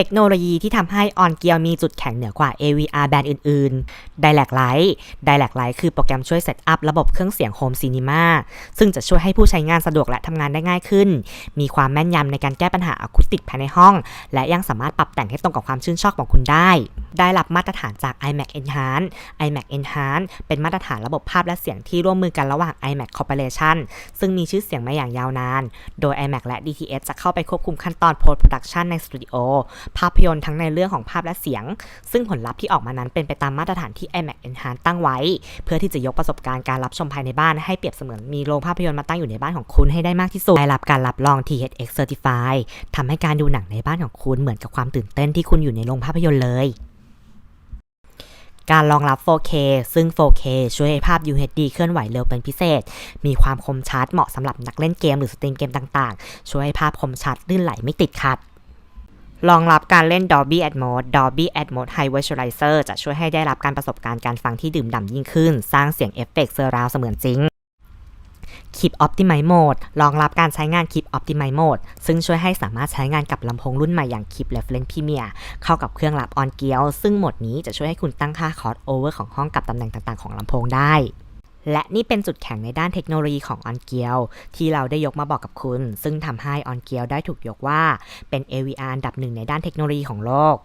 เทคโนโลยีที่ทำให้ On Gear มีจุดแข็งเหนือกว่า AVR แบรนด์อื่นๆ Dialect Light Dialect Light คือโปรแกรมช่วยเซตอัพระบบเครื่องเสียงโฮมซีนีมาซึ่งจะช่วยให้ผู้ใช้งานสะดวกและทำงานได้ง่ายขึ้น มีความแม่นยำในการแก้ปัญหาอะคูสติกภายในห้อง และยังสามารถปรับแต่งให้ตรงกับความชื่นชอบของคุณได้ได้รับมาตรฐานจาก iMac Enhance iMac Enhance เป็นมาตรฐานระบบภาพและเสียงที่ร่วมมือกันระหว่าง iMac Corporation ซึ่งมีชื่อเสียงมาอย่างยาวนาน โดย iMac และ DTS จะเข้าไปควบคุมขั้นตอน Post Production ในสตูดิโอภาพยนตร์ทั้งในเรื่องของภาพและเสียง ซึ่งผลลัพธ์ที่ออกมานั้นเป็นไปตามมาตรฐานที่ iMac Enhance ตั้งไว้ เพื่อที่จะยกประสบการณ์การรับชมภายในบ้านให้เปรียบเสมือนมีโรงภาพยนตร์มาตั้งอยู่ในบ้านของคุณให้ได้มากที่สุดได้รับการรับรอง THX Certify ทำให้การดูหนังในบ้านของคุณเหมือนกับความตื่นเต้นที่คุณอยู่ในโรงภาพยนตร์เลย การรองรับ 4K ซึ่ง 4K ช่วยให้ภาพ UHD เคลื่อนไหวเร็วเป็นพิเศษ มีความคมชัดเหมาะสำหรับนักเล่นเกมหรือสตรีมเกมต่างๆ ช่วยให้ภาพคมชัดลื่นไหลไม่ติดขัดรองรับการเล่น Dolby Atmos Dolby Atmos High Visualizer จะช่วยให้ได้รับการประสบการณ์การฟังที่ดื่มด่ำยิ่งขึ้น สร้างเสียงเอฟเฟกต์เซอร์ราวเสมือนจริง Keep Optimize Mode รองรับการใช้งาน Keep Optimize Mode ซึ่งช่วยให้สามารถใช้งานกับลำโพงรุ่นใหม่อย่าง Keep Reference Premier เข้ากับเครื่องรับ On Gear ซึ่งโหมดนี้จะช่วยให้คุณตั้งค่า Cost Over ของห้องกับตำแหน่งต่างๆของลำโพงได้และนี่เป็นจุดแข็งในด้านเทคโนโลยีของ On Gear ที่เราได้ยกมาบอกกับคุณ ซึ่งทำให้ On Gear ได้ถูกยกว่าเป็น AVR อันดับหนึ่งในด้านเทคโนโลยีของโลก